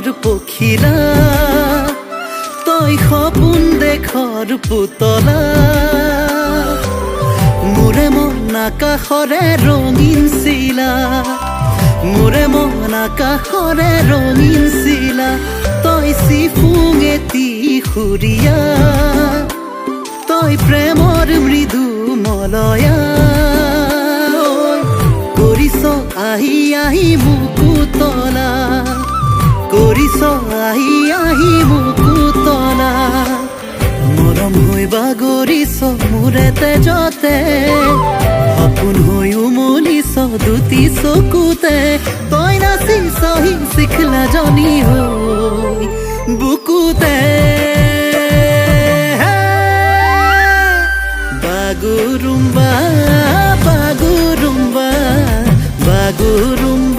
মনৰ পখিলা, তই সপোন দেশৰ পুতলা। মোৰে মন আকাশৰে ৰঙীন চিলা, মোৰে মন আকাশৰে ৰঙীন চিলা, তই চিফুং এটি সুৰীয়া, তই প্ৰেমৰ মৃদু মলয়া। কৰিছ আহি আহি মোকো তলা মৰম হৈ বাগৰিছ, মোৰে তেজতে। সপোন হৈ উমলিছ দুটি চকুতে। তই নাচি চহি শিখলা জনী হৈ বুকুতে। বাগুৰুম্বা বাগুৰুম্বা বাগুৰুম্বা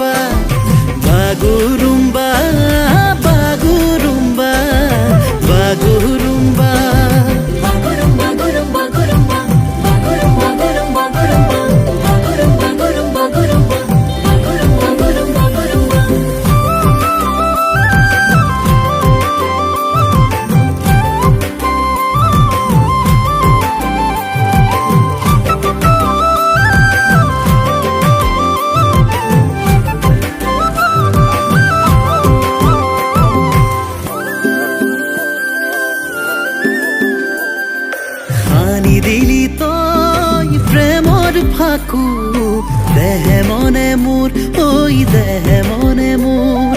প্ৰেমৰ দেহে মনে মোৰ ঐ দেহে মনে মোৰ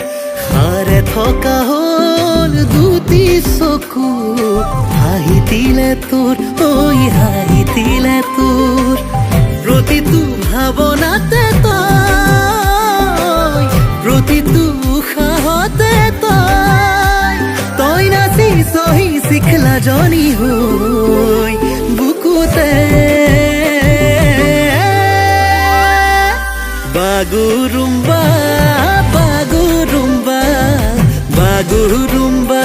হাৰে থকা হ'ল দুটি চকু। হাঁহি দিলে তোৰ ঐ হাঁহি দিলে তোৰ প্ৰতিটো ভাৱনাতে তই প্ৰতিটো উশাহতে তই তই নাচি চহি শিখলা জনী Bagurumba, bagurumba, bagurumba